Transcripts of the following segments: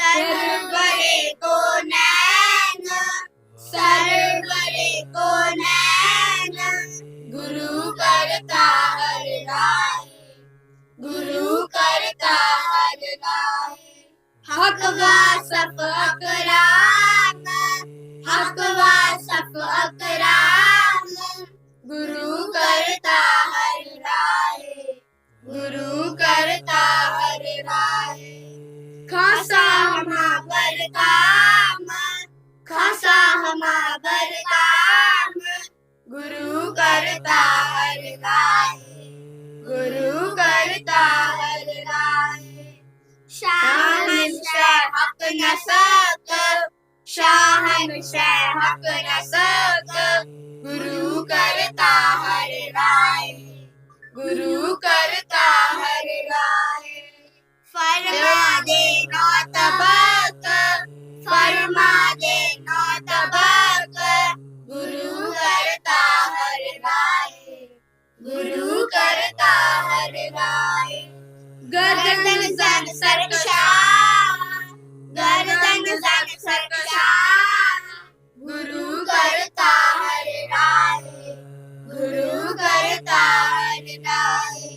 सर्वरे को नैन सर्वरे को नैन गुरु करता हर गुरु करता हर राय। हक वा सफ अकराम हक वा सफ अकराम गुरु करता हर राय, गुरु करता हर राय। खसाहमा बरकाम खसाहमा बरकाम गुरु करता हर राय गुरु करता हर राय शाहन शाह हक न सक शाहन शाह हक न सक गुरु करता हर राय, गुरु करता करता हर राय गुरु करता हर राय गर्दन जन सरकशा गर्दन जन सरकशा गुरु करता हर राय गुरु करता हर राय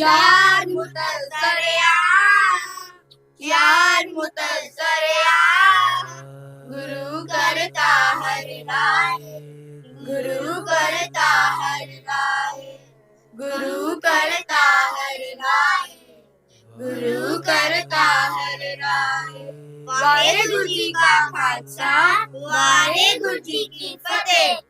यार मुतल यार मुतल करता हर गुरु करता हर गुरु करता हर राय वाहे गुरु जी का खालसा वाहे गुरु जी की फतेह।